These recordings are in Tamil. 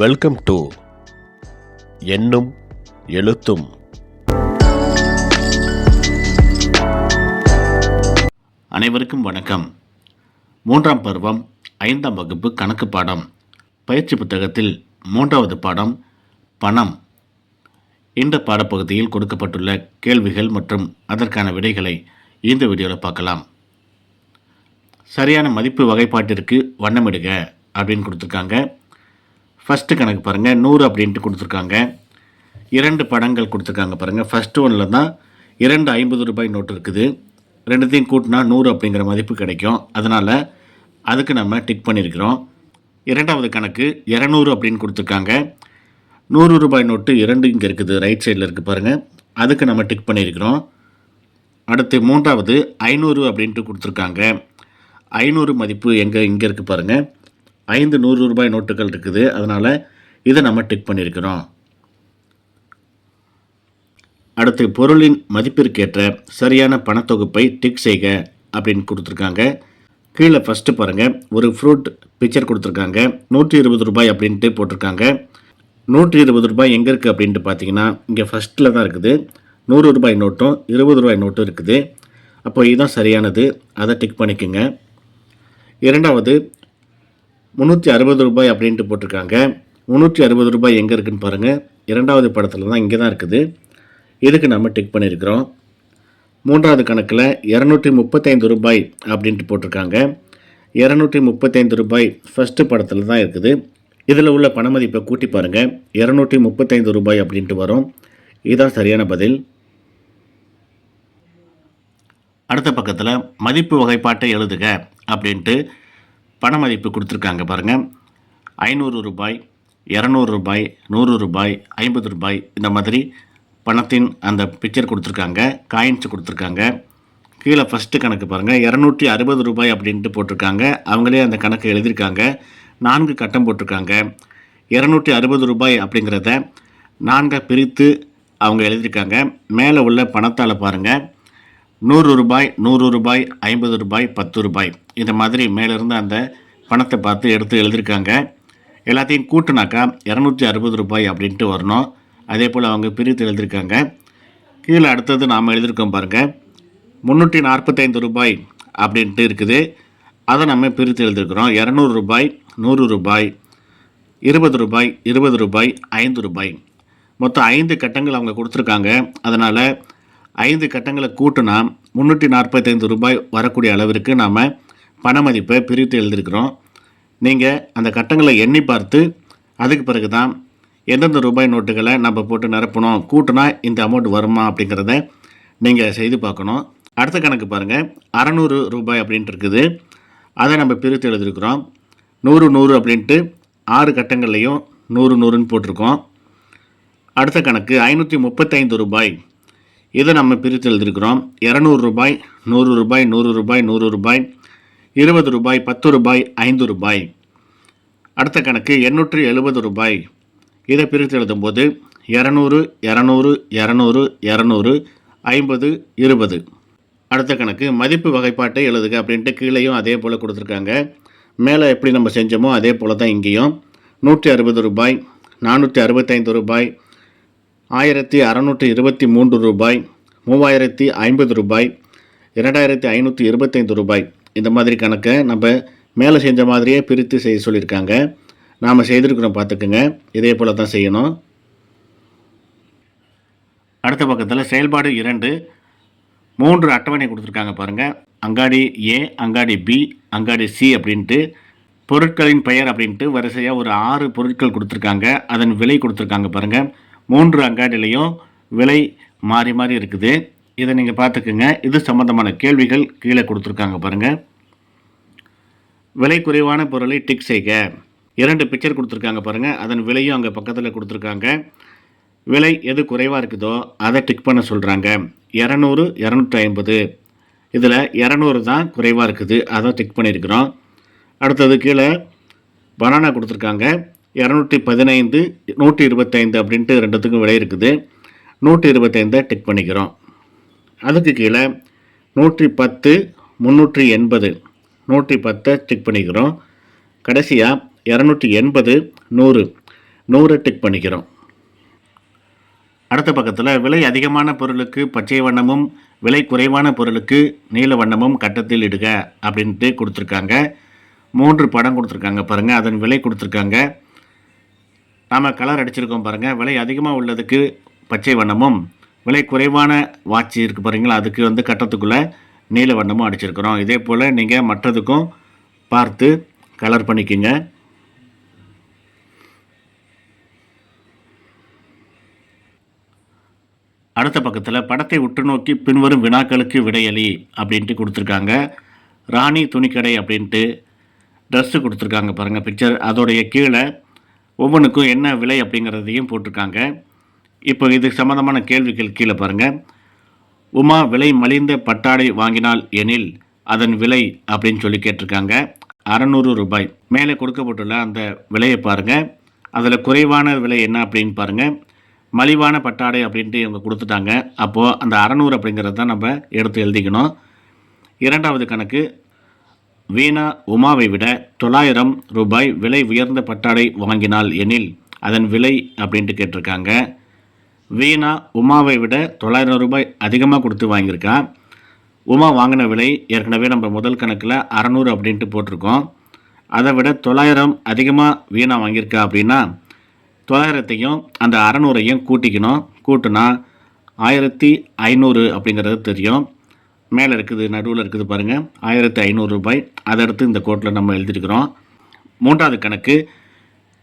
வெல்கம் டு எண்ணும் எழுத்தும் அனைவருக்கும் வணக்கம். மூன்றாம் பருவம் ஐந்தாம் வகுப்பு கணக்கு பாடம். பயிற்சி புத்தகத்தில் மூன்றாவது பாடம் பணம். இந்த பாடப்பகுதியில் கொடுக்கப்பட்டுள்ள கேள்விகள் மற்றும் அதற்கான விடைகளை இந்த வீடியோவில் பார்க்கலாம். சரியான மதிப்பு வகைப்பாட்டிற்கு வண்ணமிடுக அப்படின்னு கொடுத்துருக்காங்க. ஃபஸ்ட்டு கணக்கு பாருங்கள் நூறு அப்படின்ட்டு கொடுத்துருக்காங்க. இரண்டு படங்கள் கொடுத்துருக்காங்க பாருங்கள் ஃபஸ்ட்டு ஒன்றில் தான் இரண்டு ஐம்பது ரூபாய் நோட்டு இருக்குது. ரெண்டுத்தையும் கூட்டினா நூறு அப்படிங்கிற மதிப்பு கிடைக்கும். அதனால் அதுக்கு நம்ம டிக் பண்ணியிருக்கிறோம் இரண்டாவது கணக்கு இரநூறு அப்படின்னு கொடுத்துருக்காங்க. நூறு ரூபாய் நோட்டு இரண்டு இங்கே இருக்குது. ரைட் சைடில் இருக்குது பாருங்கள் அதுக்கு நம்ம டிக் பண்ணியிருக்கிறோம் அடுத்து மூன்றாவது ஐநூறு அப்படின்ட்டு கொடுத்துருக்காங்க. ஐநூறு மதிப்பு எங்கே இங்கே இருக்குது பாருங்கள் ஐந்து நூறு ரூபாய் நோட்டுகள் இருக்குது. அதனால் இதை நம்ம டிக் பண்ணியிருக்கிறோம். அடுத்து பொருளின் மதிப்பிற்கேற்ற சரியான பணத்தொகுப்பை டிக் செய்க அப்படின்னு கொடுத்துருக்காங்க. கீழே ஃபஸ்ட்டு பாருங்கள் ஒரு ஃப்ரூட் பிக்சர் கொடுத்துருக்காங்க. நூற்றி இருபது ரூபாய் அப்படின்ட்டு போட்டிருக்காங்க. நூற்றி இருபது ரூபாய் எங்கே இருக்குது அப்படின்ட்டு பார்த்தீங்கன்னா இங்கே ஃபஸ்ட்டில் தான் இருக்குது. நூறு ரூபாய் நோட்டும் இருபது ரூபாய் நோட்டும் இருக்குது. அப்போ இதுதான் சரியானது. அதை டிக் பண்ணிக்கோங்க. இரண்டாவது முந்நூற்றி அறுபது ரூபாய் அப்படின்ட்டு போட்டிருக்காங்க. முந்நூற்றி அறுபது ரூபாய் எங்கே இருக்குதுன்னு பாருங்கள் இரண்டாவது படத்தில் தான் இங்கே தான் இருக்குது. இதுக்கு நம்ம டிக் பண்ணியிருக்கிறோம் மூன்றாவது கணக்கில் இரநூற்றி முப்பத்தைந்து ரூபாய் அப்படின்ட்டு போட்டிருக்காங்க. இரநூற்றி முப்பத்தைந்து ரூபாய் ஃபஸ்ட்டு படத்தில் தான் இருக்குது. இதில் உள்ள பணமதிப்பை கூட்டி பாருங்கள் இரநூற்றி முப்பத்தைந்து ரூபாய் அப்படின்ட்டு வரும். இதுதான் சரியான பதில். அடுத்த பக்கத்தில் மதிப்பு வகைப்பாட்டை எழுதுக அப்படின்ட்டு பண மதிப்பு கொடுத்துருக்காங்க பாருங்கள் ஐநூறு ரூபாய் இரநூறு ரூபாய் நூறு ரூபாய் ஐம்பது ரூபாய் இந்த மாதிரி பணத்தின் அந்த பிக்சர் கொடுத்துருக்காங்க. காயின்ஸ் கொடுத்துருக்காங்க. கீழே ஃபஸ்ட்டு கணக்கு பாருங்கள் இரநூற்றி அறுபது ரூபாய் அப்படின்ட்டு போட்டிருக்காங்க. அவங்களே அந்த கணக்கு எழுதியிருக்காங்க. நான்கு கட்டம் போட்டிருக்காங்க. இரநூற்றி அறுபது ரூபாய் அப்படிங்கிறத நான்காக பிரித்து அவங்க எழுதியிருக்காங்க. மேலே உள்ள பணத்தால் பாருங்கள் நூறு ரூபாய் நூறு ரூபாய் ஐம்பது ரூபாய் பத்து ரூபாய். இந்த மாதிரி மேலேருந்து அந்த பணத்தை பார்த்து எடுத்து எழுதியிருக்காங்க. எல்லாத்தையும் கூட்டினாக்கா இரநூத்தி அறுபது ரூபாய் அப்படின்ட்டு வரணும். அதே போல் அவங்க பிரித்து எழுதியிருக்காங்க. கீழே அடுத்தது நாம் எழுதியிருக்கோம் பாருங்கள் முந்நூற்றி நாற்பத்தைந்து ரூபாய் அப்படின்ட்டு இருக்குது. அதை நம்ம பிரித்து எழுதியிருக்கிறோம். இரநூறு ரூபாய் நூறு ரூபாய் இருபது ரூபாய் இருபது ரூபாய் ஐந்து ரூபாய். மொத்தம் ஐந்து கட்டங்கள் அவங்க கொடுத்துருக்காங்க. அதனால் ஐந்து கட்டங்களை கூட்டினா முந்நூற்றி நாற்பத்தைந்து ரூபாய் வரக்கூடிய அளவிற்கு நாம் பண மதிப்பை பிரித்து எழுதியிருக்கிறோம். நீங்கள் அந்த கட்டங்களை எண்ணி பார்த்து அதுக்கு பிறகு தான் எந்தெந்த ரூபாய் நோட்டுகளை நம்ம போட்டு நிரப்பணும் கூட்டினா இந்த அமௌண்ட் வருமா அப்படிங்கிறத நீங்கள் செய்து பார்க்கணும். அடுத்த கணக்கு பாருங்கள் அறநூறு ரூபாய் அப்படின்ட்டு இருக்குது. அதை நம்ம பிரித்து எழுதியிருக்கிறோம். நூறு நூறு அப்படின்ட்டு ஆறு கட்டங்கள்லையும் நூறு நூறுன்னு போட்டிருக்கோம். அடுத்த கணக்கு ஐநூற்றி முப்பத்தைந்து ரூபாய். இதை நம்ம பிரித்து எழுதியிருக்கிறோம். இரநூறு ரூபாய் நூறு ரூபாய் நூறு ரூபாய் நூறு ரூபாய் இருபது ரூபாய் பத்து ரூபாய் ஐந்து ரூபாய். அடுத்த கணக்கு எண்ணூற்றி எழுபது ரூபாய். இதை பிரித்து எழுதும்போது இரநூறு இரநூறு இரநூறு இரநூறு ஐம்பது இருபது. அடுத்த கணக்கு மதிப்பு வகைப்பாட்டை எழுதுக அப்படின்ட்டு கீழேயும் அதே போல் கொடுத்துருக்காங்க. மேலே எப்படி நம்ம செஞ்சோமோ அதே போல் தான் இங்கேயும். நூற்றி அறுபது ரூபாய் நானூற்றி அறுபத்தைந்து ரூபாய் ஆயிரத்தி அறநூற்றி இருபத்தி மூன்று ரூபாய் மூவாயிரத்தி ஐம்பது ரூபாய் இரண்டாயிரத்தி ஐநூற்றி இருபத்தைந்து ரூபாய். இந்த மாதிரி கணக்கை நம்ம மேலே செஞ்ச மாதிரியே பிரித்து செய்ய சொல்லியிருக்காங்க. நாம் செய்திருக்கிறோம் பார்த்துக்குங்க. இதே போல் தான் செய்யணும். அடுத்த பக்கத்தில் செயல்பாடு இரண்டு. மூன்று அட்டவணை கொடுத்துருக்காங்க பாருங்கள் அங்காடி ஏ அங்காடி பி அங்காடி சி அப்படின்ட்டு பொருட்களின் பெயர் அப்படின்ட்டு வரிசையாக ஒரு ஆறு பொருட்கள் கொடுத்துருக்காங்க. அதன் விலை கொடுத்துருக்காங்க பாருங்கள் மூன்று அங்காடிலையும் விலை மாறி மாறி இருக்குது. இதை நீங்கள் பார்த்துக்குங்க. இது சம்மந்தமான கேள்விகள் கீழே கொடுத்துருக்காங்க பாருங்கள் விலை குறைவான பொருளை டிக் செய்க. இரண்டு பிக்சர் கொடுத்துருக்காங்க பாருங்கள் அதன் விலையும் அங்கே பக்கத்தில் கொடுத்துருக்காங்க. விலை எது குறைவாக இருக்குதோ அதை டிக் பண்ண சொல்கிறாங்க இரநூறு இரநூற்றி ஐம்பது இதில் இரநூறு தான் குறைவாக இருக்குது. அதை டிக் பண்ணியிருக்கிறோம். அடுத்தது கீழே பனானா கொடுத்துருக்காங்க. இரநூற்றி பதினைந்து நூற்றி இருபத்தைந்து அப்படின்ட்டு ரெண்டுத்துக்கும் விலை இருக்குது. நூற்றி இருபத்தைந்தை டிக் பண்ணிக்கிறோம். அதுக்கு கீழே நூற்றி பத்து முந்நூற்றி எண்பது நூற்றி பத்தை டிக் பண்ணிக்கிறோம். கடைசியாக இரநூற்றி எண்பது நூறு நூறு டிக் பண்ணிக்கிறோம். அடுத்த பக்கத்தில் விலை அதிகமான பொருளுக்கு பச்சை வண்ணமும் விலை குறைவான பொருளுக்கு நீல வண்ணமும் கட்டத்தில் இடுக அப்படின்ட்டு கொடுத்துருக்காங்க. மூன்று படம் கொடுத்துருக்காங்க பாருங்கள் அதன் விலை கொடுத்துருக்காங்க. நாம் கலர் அடிச்சிருக்கோம் பாருங்கள் விலை அதிகமாக உள்ளதுக்கு பச்சை வண்ணமும் விலை குறைவான வாட்ச் இருக்குது பாருங்களா அதுக்கு வந்து கட்டத்துக்குள்ளே நீல வண்ணமும் அடிச்சிருக்கிறோம். இதே போல் நீங்கள் மற்றதுக்கும் பார்த்து கலர் பண்ணிக்கோங்க. அடுத்த பக்கத்தில் படத்தை உற்று நோக்கி பின்வரும் வினாக்களுக்கு விடையளி அப்படின்ட்டு கொடுத்துருக்காங்க. ராணி துணிக்கடை அப்படின்ட்டு ட்ரெஸ்ஸு கொடுத்துருக்காங்க பாருங்கள் பிக்சர் அதோடைய கீழே ஒவ்வொன்றுக்கும் என்ன விலை அப்படிங்கிறதையும் போட்டிருக்காங்க. இப்போ இது சம்மந்தமான கேள்விகள் கீழே பாருங்கள் உமா விலை மலிந்த பட்டாடை வாங்கினால் எனில் அதன் விலை அப்படின்னு சொல்லி கேட்டிருக்காங்க. அறநூறு ரூபாய். மேலே கொடுக்கப்பட்டுள்ள அந்த விலையை பாருங்கள் அதில் குறைவான விலை என்ன அப்படின்னு பாருங்கள் மலிவான பட்டாடை அப்படின்ட்டு இவங்க கொடுத்துட்டாங்க. அப்போது அந்த அறநூறு அப்படிங்கிறத தான் நம்ம எடுத்து எழுதிக்கணும். இரண்டாவது கணக்கு வீணா உமாவை விட தொள்ளாயிரம் ரூபாய் விலை உயர்ந்த பட்டாடை வாங்கினால் எனில் அதன் விலை அப்படின்ட்டு கேட்டிருக்காங்க. வீணா உமாவை விட தொள்ளாயிரம் ரூபாய் அதிகமாக கொடுத்து வாங்கியிருக்கா. உமா வாங்கின விலை ஏற்கனவே நம்ம முதல் கணக்கில் அறநூறு அப்படின்ட்டு போட்டிருக்கோம். அதை விட தொள்ளாயிரம் அதிகமாக வீணா வாங்கியிருக்கா அப்படின்னா தொள்ளாயிரத்தையும் அந்த அறநூறையும் கூட்டிக்கணும். கூட்டினா ஆயிரத்தி ஐநூறு அப்படிங்கிறது தெரியும். மேலே இருக்குது நடுவில் இருக்குது பாருங்கள் ஆயிரத்தி ஐநூறு ரூபாய். அதை இந்த கோட்டில் நம்ம எழுதியிருக்கிறோம். மூன்றாவது கணக்கு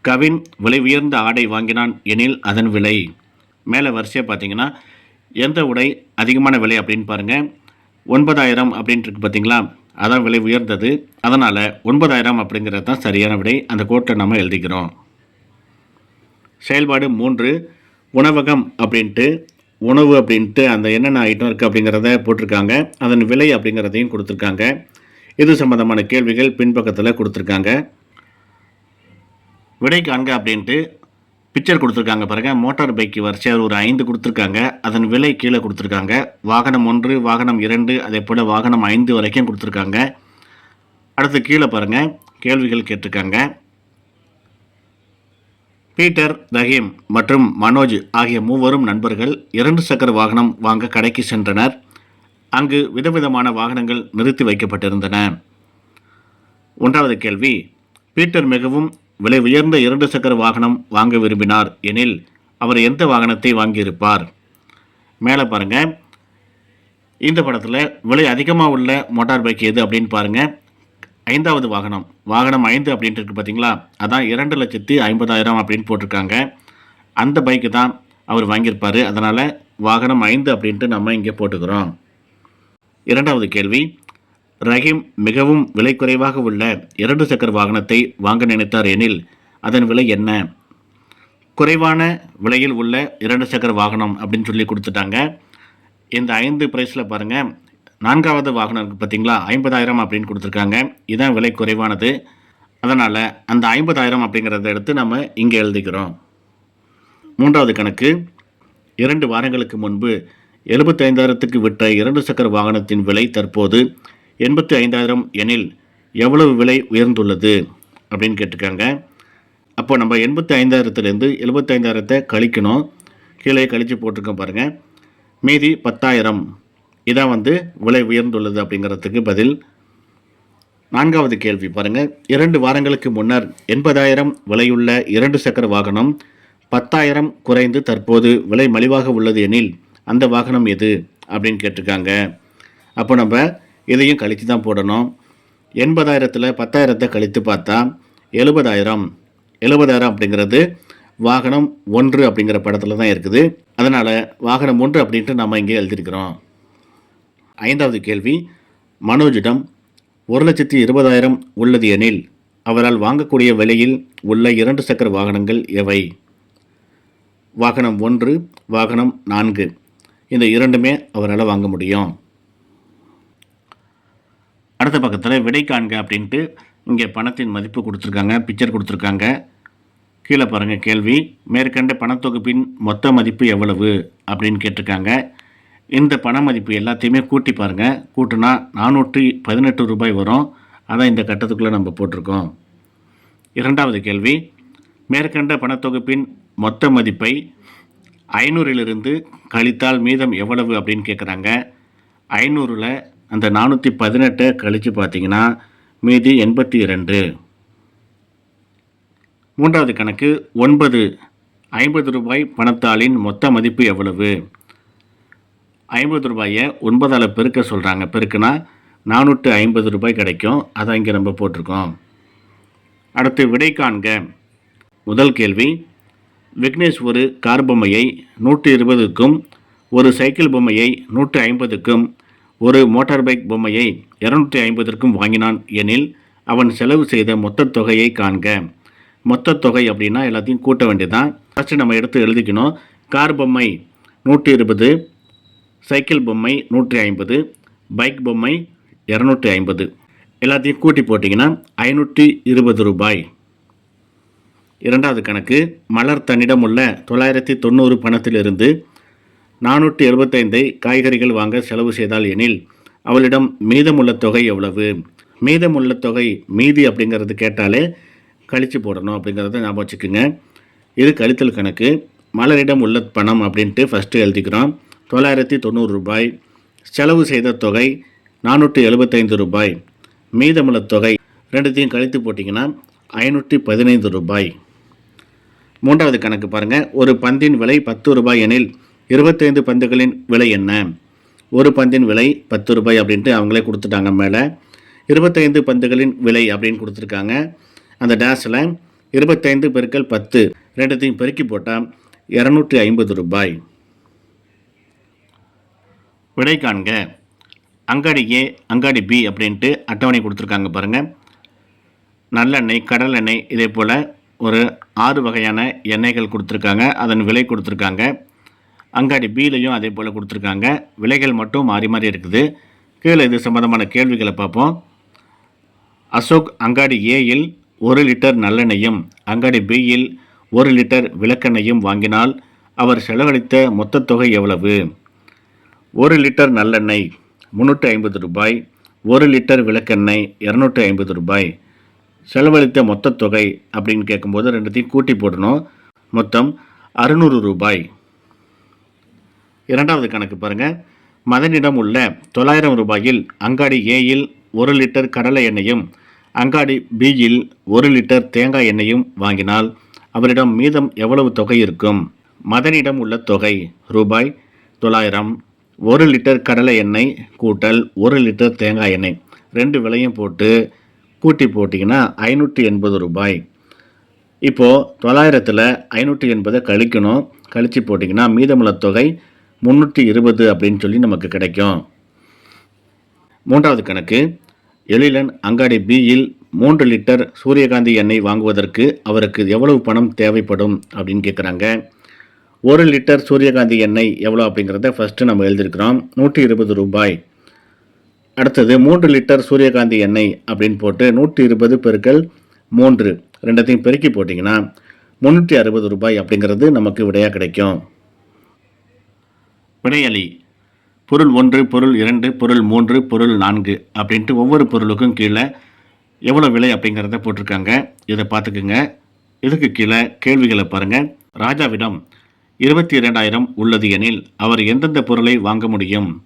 கவின் விலை உயர்ந்த ஆடை வாங்கினான் எனில் அதன் விலை. மேலே வரிசையாக பார்த்தீங்கன்னா எந்த உடை அதிகமான விலை அப்படின்னு பாருங்கள் ஒன்பதாயிரம் அப்படின்ட்டு இருக்கு பார்த்தீங்களா? அதான் விலை உயர்ந்தது. அதனால் ஒன்பதாயிரம் அப்படிங்கிறது தான் சரியான விடை. அந்த கோட்டை நம்ம எழுதிக்கிறோம். செயல்பாடு மூன்று உணவகம் அப்படின்ட்டு உணவு அப்படின்ட்டு அந்த என்னென்ன ஐட்டம் இருக்குது அப்படிங்கிறத போட்டிருக்காங்க. அதன் விலை அப்படிங்கிறதையும் கொடுத்துருக்காங்க. இது சம்பந்தமான கேள்விகள் பின்பக்கத்தில் கொடுத்துருக்காங்க. விடை காண்க அப்படின்ட்டு பிக்சர் கொடுத்துருக்காங்க பாருங்கள் மோட்டார் பைக்கு வரிசையாக ஒரு ஐந்து கொடுத்துருக்காங்க. அதன் விலை கீழே கொடுத்துருக்காங்க. வாகனம் ஒன்று வாகனம் இரண்டு அதே போல் வாகனம் ஐந்து வரைக்கும் கொடுத்துருக்காங்க. அடுத்து கீழே பாருங்கள் கேள்விகள் கேட்டிருக்காங்க. பீட்டர் ரஹீம் மற்றும் மனோஜ் ஆகிய மூவரும் நண்பர்கள். இரண்டு சக்கர வாகனம் வாங்க கடைக்கு சென்றனர். அங்கு விதவிதமான வாகனங்கள் நிறுத்தி வைக்கப்பட்டிருந்தன. ஒன்றாவது கேள்வி பீட்டர் மிகவும் விலை உயர்ந்த இரண்டு சக்கர வாகனம் வாங்க விரும்பினார் எனில் அவர் எந்த வாகனத்தை வாங்கியிருப்பார்? மேலே பாருங்க. இந்த படத்தில் விலை அதிகமாக உள்ள மோட்டார் பைக் எது அப்படின்னு பாருங்கள் ஐந்தாவது வாகனம். வாகனம் ஐந்து அப்படின்ட்டு இருக்குது பார்த்தீங்களா அதான் இரண்டு லட்சத்தி ஐம்பதாயிரம் அப்படின்னு போட்டிருக்காங்க. அந்த பைக்கு தான் அவர் வாங்கியிருப்பார். அதனால் வாகனம் ஐந்து அப்படின்ட்டு நம்ம இங்கே போட்டுக்கிறோம். இரண்டாவது கேள்வி. ரஹீம் மிகவும் விலை குறைவாக உள்ள இரண்டு சக்கர வாகனத்தை வாங்க நினைத்தார் எனில் அதன் விலை என்ன? குறைவான விலையில் உள்ள இரண்டு சக்கர வாகனம் அப்படின்னு சொல்லி கொடுத்துட்டாங்க. இந்த ஐந்து ப்ரைஸில் பாருங்கள் நான்காவது வாகனம் இருக்குது பார்த்தீங்களா? ஐம்பதாயிரம் அப்படின்னு கொடுத்துருக்காங்க. இதுதான் விலை குறைவானது. அதனால் அந்த ஐம்பதாயிரம் அப்படிங்கிறத எடுத்து நம்ம இங்கே எழுதிக்கிறோம். மூன்றாவது கணக்கு. இரண்டு வாரங்களுக்கு முன்பு எழுபத்தைந்தாயிரத்துக்கு விட்ட இரண்டு சக்கர வாகனத்தின் விலை தற்போது எண்பத்தி ஐந்தாயிரம் எனில் எவ்வளவு விலை உயர்ந்துள்ளது அப்படின்னு கேட்டிருக்காங்க. அப்போ நம்ம எண்பத்தி ஐந்தாயிரத்துலேருந்து எழுபத்தைந்தாயிரத்தை கழிக்கணும். கீழே கழித்து போட்டிருக்கோம் பாருங்கள் மீதி பத்தாயிரம். இதான் வந்து விலை உயர்ந்துள்ளது அப்படிங்கிறதுக்கு பதில். நான்காவது கேள்வி பாருங்கள் இரண்டு வாரங்களுக்கு முன்னர் எண்பதாயிரம் விலையுள்ள இரண்டு சக்கர வாகனம் பத்தாயிரம் குறைந்து தற்போது விலை மலிவாக உள்ளது எனில் அந்த வாகனம் எது அப்படின்னு கேட்டிருக்காங்க. அப்போ நம்ம இதையும் கழித்து தான் போடணும். எண்பதாயிரத்தில் பத்தாயிரத்தை கழித்து பார்த்தா எழுபதாயிரம். எழுபதாயிரம் அப்படிங்கிறது வாகனம் ஒன்று அப்படிங்கிற படத்தில் தான் இருக்குது. அதனால் வாகனம் ஒன்று அப்படின்ட்டு நம்ம இங்கே எழுதியிருக்கிறோம். ஐந்தாவது கேள்வி மனோஜிடம் ஒரு லட்சத்தி இருபதாயிரம் உள்ளது எனில் அவரால் வாங்கக்கூடிய விலையில் உள்ள இரண்டு சக்கர வாகனங்கள் எவை? வாகனம் ஒன்று வாகனம் நான்கு. இந்த இரண்டுமே அவரால் வாங்க முடியும். அடுத்த பக்கத்தில் விடை காண்க அப்படின்ட்டு இங்கே பணத்தின் மதிப்பு கொடுத்துருக்காங்க பிக்சர் கொடுத்துருக்காங்க. கீழே பாருங்கள் கேள்வி மேற்கண்ட பணத்தொகுப்பின் மொத்த மதிப்பு எவ்வளவு? அப்படின்னு கேட்டிருக்காங்க. இந்த பண மதிப்பு எல்லாத்தையுமே கூட்டி பாருங்கள் கூட்டினா நானூற்றி பதினெட்டு ரூபாய் வரும். அதான் இந்த கட்டத்துக்குள்ளே நம்ம போட்டிருக்கோம். இரண்டாவது கேள்வி. மேற்கண்ட பணத்தொகுப்பின் மொத்த மதிப்பை ஐநூறிலிருந்து கழித்தால் மீதம் எவ்வளவு அப்படின்னு கேட்குறாங்க ஐநூறில் அந்த நானூற்றி பதினெட்டை கழித்து பார்த்தீங்கன்னா மீதி எண்பத்தி இரண்டு. மூன்றாவது கணக்கு ஒன்பது ஐம்பது ரூபாய் பணத்தாளின் மொத்த மதிப்பு எவ்வளவு? ஐம்பது ரூபாயை ஒன்பதால் பெருக்க சொல்கிறாங்க பெருக்குனா நானூற்று ஐம்பது ரூபாய் கிடைக்கும். அதை இங்கே நம்ம போட்டிருக்கோம். அடுத்து விடை காண்க. முதல் கேள்வி விக்னேஷ் ஒரு கார் பொம்மையை நூற்றி இருபதுக்கும் ஒரு சைக்கிள் பொம்மையை நூற்றி ஐம்பதுக்கும் ஒரு மோட்டார் பைக் பொம்மையை இரநூற்றி ஐம்பதற்கும் வாங்கினான் எனில் அவன் செலவு செய்த மொத்த தொகையை காண்க. மொத்த தொகை அப்படின்னா எல்லாத்தையும் கூட்ட வேண்டியதான் ஃபஸ்ட்டு நம்ம எடுத்து எழுதிக்கணும். கார் பொம்மை நூற்றி இருபது சைக்கிள் பொம்மை நூற்றி ஐம்பது பைக் பொம்மை இரநூற்றி ஐம்பது. எல்லாத்தையும் கூட்டி போட்டிங்கன்னா ஐநூற்றி இருபது ரூபாய். இரண்டாவது கணக்கு மலர் தன்னிடம் உள்ள தொள்ளாயிரத்தி தொண்ணூறு பணத்திலிருந்து நானூற்றி எழுபத்தைந்தை காய்கறிகள் வாங்க செலவு செய்தால் எனில் அவளிடம் மீதமுள்ள தொகை எவ்வளவு? மீதமுள்ள தொகை மீதி அப்படிங்கிறது கேட்டாலே கழித்து போடணும் அப்படிங்கிறத ஞாபகம் வச்சுக்கோங்க. இது கழித்தல் கணக்கு மலரிடம் உள்ள பணம் அப்படின்ட்டு ஃபஸ்ட்டு எழுதிக்கிறோம். தொள்ளாயிரத்தி தொண்ணூறு ரூபாய். செலவு செய்த தொகை நானூற்றி எழுபத்தைந்து ரூபாய். மீதமுள்ள தொகை ரெண்டுத்தையும் கழித்து போட்டிங்கன்னா ஐநூற்றி பதினைந்து ரூபாய். மூன்றாவது கணக்கு பாருங்கள் ஒரு பந்தின் விலை பத்து ரூபாய் எனில் இருபத்தைந்து பந்துகளின் விலை என்ன? ஒரு பந்தின் விலை பத்து ரூபாய் அப்படின்ட்டு அவங்களே கொடுத்துட்டாங்க மேலே. இருபத்தைந்து பந்துகளின் விலை அப்படின்னு கொடுத்துருக்காங்க. அந்த டேஸில் இருபத்தைந்து பெருக்கல் பத்து ரெண்டுத்தையும் பெருக்கி போட்டால் இரநூற்றி ஐம்பது ரூபாய். விடை காண்க. அங்காடி ஏ அங்காடி பி அப்படின்ட்டு அட்டவணை கொடுத்துருக்காங்க பாருங்கள் நல்லெண்ணெய் கடல் எண்ணெய் இதே போல் ஒரு ஆறு வகையான எண்ணெய்கள் கொடுத்துருக்காங்க. அதன் விலை கொடுத்துருக்காங்க. அங்காடி பியிலையும் அதே போல் கொடுத்துருக்காங்க. விலைகள் மட்டும் மாறி மாறி இருக்குது. கீழே இது சம்மந்தமான கேள்விகளை பார்ப்போம். அசோக் அங்காடி ஏயில் ஒரு லிட்டர் நல்லெண்ணெயும் அங்காடி பியில் ஒரு லிட்டர் விளக்கெண்ணையும் வாங்கினால் அவர் செலவழித்த மொத்த தொகை எவ்வளவு? ஒரு லிட்டர் நல்லெண்ணெய் முந்நூற்றி ஐம்பது ரூபாய் ஒரு லிட்டர் விளக்கெண்ணெய் இரநூற்றி ஐம்பது ரூபாய். செலவழித்த மொத்த தொகை அப்படின்னு கேட்கும்போது ரெண்டுத்தையும் கூட்டி போடணும். மொத்தம் அறுநூறு ரூபாய். இரண்டாவது கணக்கு பாருங்கள் மதனிடம் உள்ள தொள்ளாயிரம் ரூபாயில் அங்காடி ஏயில் ஒரு லிட்டர் கடலை எண்ணெயும் அங்காடி பியில் ஒரு லிட்டர் தேங்காய் எண்ணெயும் வாங்கினால் அவரிடம் மீதம் எவ்வளவு தொகை இருக்கும்? மதனிடம் உள்ள தொகை ரூபாய் தொள்ளாயிரம். ஒரு லிட்டர் கடலை எண்ணெய் கூட்டல் ஒரு லிட்டர் தேங்காய் எண்ணெய். ரெண்டு விலையும் போட்டு கூட்டி போட்டிங்கன்னா ஐநூற்றி எண்பது ரூபாய். இப்போது தொள்ளாயிரத்தில் ஐநூற்றி எண்பதை கழிக்கணும். கழித்து போட்டிங்கன்னா மீதமுள்ள தொகை முந்நூற்றி இருபது அப்படின்னு சொல்லி நமக்கு கிடைக்கும். மூன்றாவது கணக்கு எழிலன் அங்காடி பியில் மூன்று லிட்டர் சூரியகாந்தி எண்ணெய் வாங்குவதற்கு அவருக்கு எவ்வளவு பணம் தேவைப்படும் அப்படின்னு கேட்குறாங்க ஒரு லிட்டர் சூரியகாந்தி எண்ணெய் எவ்வளோ அப்படிங்கிறத ஃபஸ்ட்டு நம்ம எழுதியிருக்கிறோம். நூற்றி இருபது ரூபாய். அடுத்தது மூன்று லிட்டர் சூரியகாந்தி எண்ணெய் அப்படின்னு போட்டு நூற்றி இருபது பெருக்கள் மூன்று. ரெண்டத்தையும் பெருக்கி போட்டிங்கன்னா முந்நூற்றி அறுபது ரூபாய் அப்படிங்கிறது நமக்கு விடையாக கிடைக்கும். விடையலி பொருள் ஒன்று பொருள் இரண்டு பொருள் மூன்று பொருள் நான்கு அப்படின்ட்டு ஒவ்வொரு பொருளுக்கும் கீழே எவ்வளோ விலை அப்படிங்கிறத போட்டிருக்காங்க. இதை பார்த்துக்குங்க. இதுக்கு கீழே கேள்விகளை பாருங்கள் ராஜாவிடம் இருபத்தி இரண்டாயிரம் உள்ளது எனில் அவர் எந்தெந்த பொருளை வாங்க முடியும்?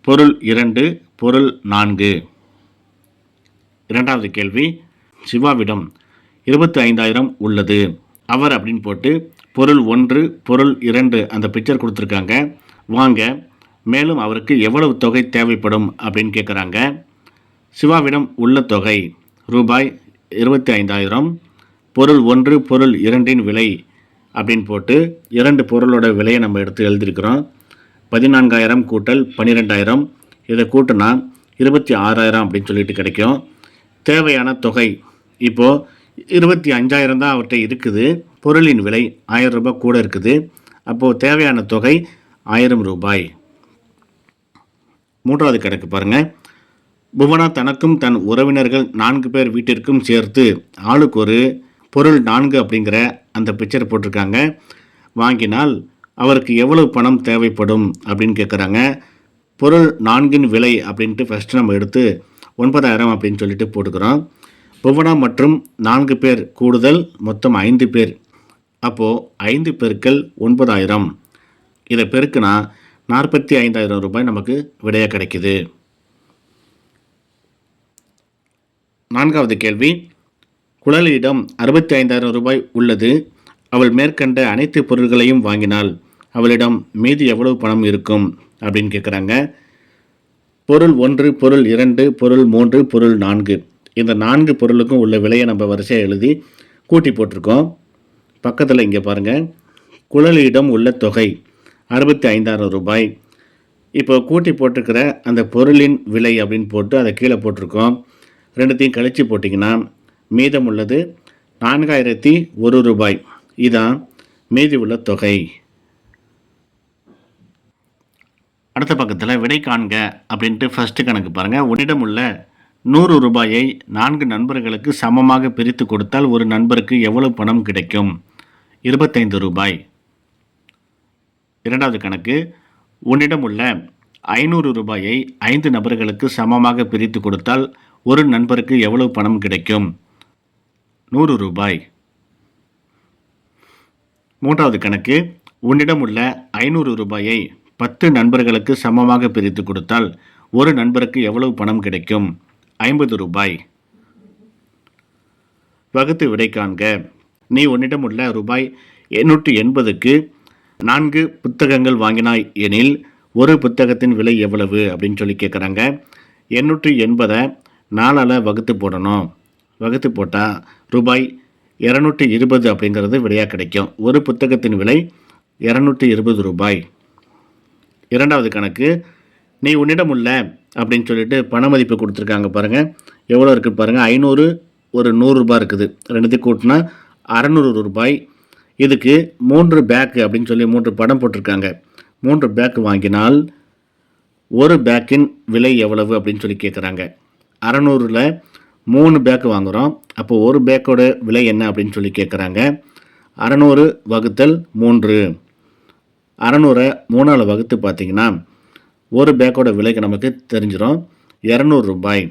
பொருள் இரண்டு பொருள் நான்கு. இரண்டாவது கேள்வி சிவாவிடம் இருபத்தி ஐந்தாயிரம் உள்ளது. அவர் அப்படின்னு போட்டு பொருள் ஒன்று பொருள் இரண்டு அந்த பிக்சர் கொடுத்துருக்காங்க. வாங்க மேலும் அவருக்கு எவ்வளவு தொகை தேவைப்படும் அப்படின்னு கேட்குறாங்க சிவாவிடம் உள்ள தொகை ரூபாய் இருபத்தி ஐந்தாயிரம் பொருள் ஒன்று பொருள் இரண்டின் விலை அப்படின்னு போட்டு இரண்டு பொருளோட விலையை நம்ம எடுத்து எழுதியிருக்கிறோம். பதினான்காயிரம் கூட்டல் பன்னிரெண்டாயிரம். இதை கூட்டினா இருபத்தி ஆறாயிரம் அப்படின்னு சொல்லிட்டு கிடைக்கும். தேவையான தொகை இப்போது இருபத்தி அஞ்சாயிரம் தான் அவர்கிட்ட இருக்குது. பொருளின் விலை ஆயிரம் ரூபாய் கூட இருக்குது. அப்போது தேவையான தொகை ஆயிரம் ரூபாய். மூன்றாவது கணக்கு பாருங்கள் புவனா தனக்கும் தன் உறவினர்கள் நான்கு பேர் வீட்டிற்கும் சேர்த்து ஆளுக்கு ஒரு பொருள் நான்கு அப்படிங்கிற அந்த பிக்சர் போட்டிருக்காங்க. வாங்கினால் அவருக்கு எவ்வளவு பணம் தேவைப்படும் அப்படின்னு கேட்குறாங்க பொருள் நான்கின் விலை அப்படின்ட்டு ஃபஸ்ட்டு நம்ம எடுத்து ஒன்பதாயிரம் அப்படின்னு சொல்லிட்டு போட்டுக்கிறோம். புவனா மற்றும் நான்கு பேர் கூடுதல் மொத்தம் ஐந்து பேர். அப்போது ஐந்து பெருக்கள் ஒன்பதாயிரம். இதை பெருக்குனா நாற்பத்தி ஐந்தாயிரம் ரூபாய் நமக்கு விடையாக கிடைக்குது. நான்காவது கேள்வி. குழலியிடம் அறுபத்தி ஐந்தாயிரம் ரூபாய் உள்ளது. அவள் மேற்கண்ட அனைத்து பொருள்களையும் வாங்கினாள் அவளிடம் மீதி எவ்வளவு பணம் இருக்கும் அப்படின்னு கேட்குறாங்க பொருள் ஒன்று பொருள் இரண்டு பொருள் மூன்று பொருள் நான்கு. இந்த நான்கு பொருளுக்கும் உள்ள விலையை நம்ம வரிசையாக எழுதி கூட்டி போட்டிருக்கோம். பக்கத்தில் இங்கே பாருங்கள் குழலியிடம் உள்ள தொகை அறுபத்தி ஐந்தாயிரம் ரூபாய். இப்போ கூட்டி போட்டிருக்கிற அந்த பொருளின் விலை அப்படின்னு போட்டு அதை கீழே போட்டிருக்கோம். ரெண்டுத்தையும் கழித்து போட்டிங்கன்னா மீதம் உள்ளது நான்காயிரத்தி ஒரு ரூபாய். இதான் மீதி உள்ள தொகை. அடுத்த பக்கத்தில் விடை காண்க அப்படின்ட்டு ஃபஸ்ட்டு கணக்கு பாருங்கள் உன்னிடம் உள்ள நூறு ரூபாயை நான்கு நண்பர்களுக்கு சமமாக பிரித்து கொடுத்தால் ஒரு நண்பருக்கு எவ்வளவு பணம் கிடைக்கும்? இருபத்தைந்து ரூபாய். இரண்டாவது கணக்கு உன்னிடம் உள்ள ஐநூறு ரூபாயை ஐந்து நபர்களுக்கு சமமாக பிரித்து கொடுத்தால் ஒரு நண்பருக்கு எவ்வளவு பணம் கிடைக்கும்? நூறு ரூபாய். மூன்றாவது கணக்கு உன்னிடம் உள்ள ஐநூறு ரூபாயை பத்து நண்பர்களுக்கு சமமாக பிரித்து கொடுத்தால் ஒரு நண்பருக்கு எவ்வளவு பணம் கிடைக்கும்? ஐம்பது ரூபாய். வகுத்து விடை காண்க. நீ உன்னிடம் உள்ள ரூபாய் எண்ணூற்றி எண்பதுக்கு நான்கு புத்தகங்கள் வாங்கினாய் எனில் ஒரு புத்தகத்தின் விலை எவ்வளவு? அப்படின்னு சொல்லி கேட்குறாங்க எண்ணூற்றி எண்பதை நாலால் வகுத்து போடணும். வகுத்து போட்டால் ரூபாய் இரநூற்றி இருபது அப்படிங்கிறது விலையாக கிடைக்கும். ஒரு புத்தகத்தின் விலை இரநூற்றி இருபது ரூபாய். இரண்டாவது கணக்கு நீ உன்னிடம் உள்ள அப்படின்னு சொல்லிட்டு பண மதிப்பு கொடுத்துருக்காங்க பாருங்கள் எவ்வளோ இருக்குது பாருங்கள் ஐநூறு ஒரு நூறுரூபா இருக்குது. ரெண்டுத்தையும் கூட்டினா அறநூறு ரூபாய். இதுக்கு மூன்று பேக்கு அப்படின்னு சொல்லி மூன்று படம் போட்டிருக்காங்க. மூன்று பேக் வாங்கினால் ஒரு பேக்கின் விலை எவ்வளவு அப்படின்னு சொல்லி கேட்குறாங்க அறநூறில் மூணு பேக்கு வாங்குகிறோம் அப்போ ஒரு பேக்கோட விலை என்ன அப்படின்னு சொல்லி கேட்குறாங்க அறநூறு வகுத்தல் மூன்று. அறநூறை மூணால் வகுத்து பார்த்தீங்கன்னா ஒரு பேக்கோட விலைக்கு நமக்கு தெரிஞ்சிடும் இரநூறு ரூபாய்.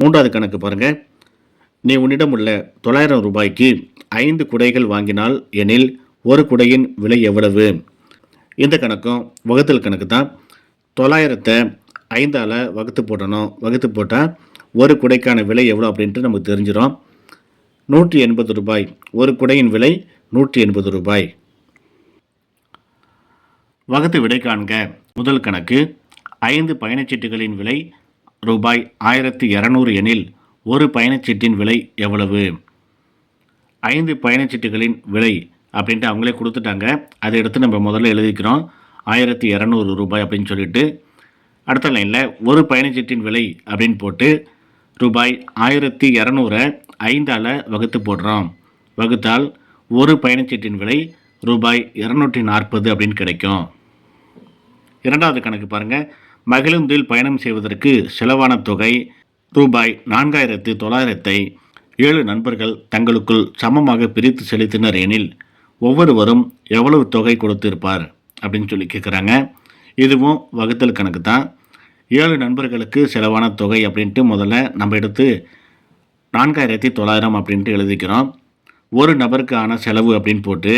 மூன்றாவது கணக்கு பாருங்கள் நீ உன்னிடம் உள்ள தொள்ளாயிரம் ரூபாய்க்கு ஐந்து குடைகள் வாங்கினால் எனில் ஒரு குடையின் விலை எவ்வளவு? இந்த கணக்கும் வகுத்தல் கணக்கு தான். தொள்ளாயிரத்தை ஐந்தால் வகுத்து போடணும். வகுத்து போட்டால் ஒரு குடைக்கான விலை எவ்வளோ அப்படின்ட்டு நமக்கு தெரிஞ்சிடும் நூற்றி எண்பது ரூபாய். ஒரு குடையின் விலை நூற்றி எண்பது ரூபாய். வகுத்து விடை காண்க. முதல் கணக்கு ஐந்து பயணச்சீட்டுகளின் விலை ரூபாய் ஆயிரத்தி இரநூறு எனில் ஒரு பயணச்சீட்டின் விலை எவ்வளவு? ஐந்து பயணச்சீட்டுகளின் விலை அப்படின்ட்டு அவங்களே கொடுத்துட்டாங்க. அதை எடுத்து நம்ம முதல்ல எழுதிக்கிறோம். ஆயிரத்தி இரநூறு ரூபாய் அப்படின்னு சொல்லிட்டு அடுத்த லைனில் ஒரு பயணச்சீட்டின் விலை அப்படின்னு போட்டு ரூபாய் ஆயிரத்தி இரநூறை ஐந்தால் வகுத்து போடுறோம். வகுத்தால் ஒரு பயணச்சீட்டின் விலை ரூபாய் இரநூற்றி நாற்பது அப்படின்னு கிடைக்கும். இரண்டாவது கணக்கு பாருங்கள் மகிழுந்தில் பயணம் செய்வதற்கு செலவான தொகை ரூபாய் நான்காயிரத்து தொள்ளாயிரத்தை ஏழு நண்பர்கள் தங்களுக்குள் சமமாக பிரித்து செலுத்தினர் எனில் ஒவ்வொருவரும் எவ்வளவு தொகை கொடுத்திருப்பார் அப்படின்னு சொல்லி கேட்குறாங்க இதுவும் வகுத்தல் கணக்கு தான். ஏழு நண்பர்களுக்கு செலவான தொகை அப்படின்ட்டு முதல்ல நம்ம எடுத்து நான்காயிரத்தி தொள்ளாயிரம் அப்படின்ட்டு எழுதிக்கிறோம். ஒரு நபருக்கான செலவு அப்படின்னு போட்டு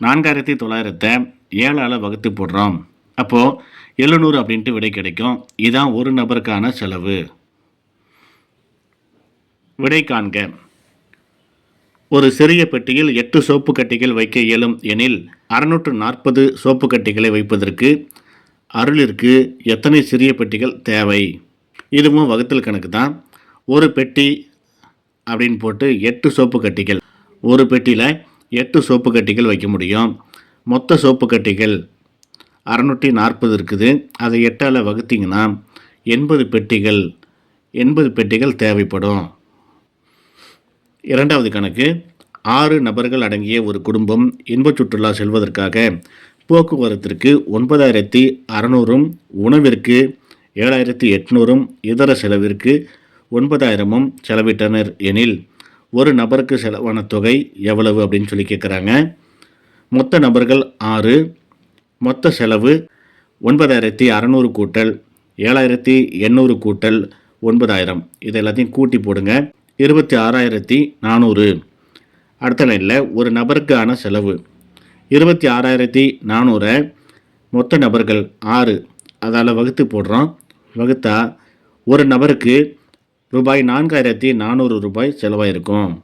நான்காயிரத்தி தொள்ளாயிரத்தை ஏழால் வகுத்து போடுறோம். அப்போது எழுநூறு அப்படின்ட்டு விடை கிடைக்கும். இதுதான் ஒரு நபருக்கான செலவு. விடை காண்க. ஒரு சிறிய பெட்டியில் எட்டு சோப்பு கட்டிகள் வைக்க இயலும் எனில் அறுநூற்று நாற்பது சோப்பு கட்டிகளை வைப்பதற்கு அருளிற்கு எத்தனை சிறிய பெட்டிகள் தேவை? இதுவும் வகுத்தல் கணக்கு தான் ஒரு பெட்டி அப்படின்னு போட்டு எட்டு சோப்பு கட்டிகள். ஒரு பெட்டியில் எட்டு சோப்பு கட்டிகள் வைக்க முடியும். மொத்த சோப்பு கட்டிகள் அறநூற்றி நாற்பது இருக்குது. அதை எட்டால் வகுத்தீங்கன்னா எண்பது பெட்டிகள் எண்பது பெட்டிகள் தேவைப்படும். இரண்டாவது கணக்கு ஆறு நபர்கள் அடங்கிய ஒரு குடும்பம் இன்பச் சுற்றுலா செல்வதற்காக போக்குவரத்திற்கு ஒன்பதாயிரத்தி அறநூறும் உணவிற்கு ஏழாயிரத்தி எட்நூறும் இதர செலவிற்கு ஒன்பதாயிரமும் செலவிட்டனர் எனில் ஒரு நபருக்கு செலவான தொகை எவ்வளவு அப்படின்னு சொல்லி கேட்குறாங்க மொத்த நபர்கள் ஆறு மொத்த செலவு ஒன்பதாயிரத்தி அறநூறு கூட்டல் ஏழாயிரத்தி எண்ணூறு கூட்டல் ஒன்பதாயிரம். இது எல்லாத்தையும் கூட்டி போடுங்க. இருபத்தி ஆறாயிரத்தி நானூறு. அடுத்த லைனில் ஒரு நபருக்கான செலவு. இருபத்தி ஆறாயிரத்தி நானூறை. மொத்த நபர்கள் ஆறு. அதால் வகுத்து போடுறோம். வகுத்தா ஒரு நபருக்கு ரூபாய் நான்காயிரத்தி நானூறு ரூபாய் செலவாயிருக்கும்.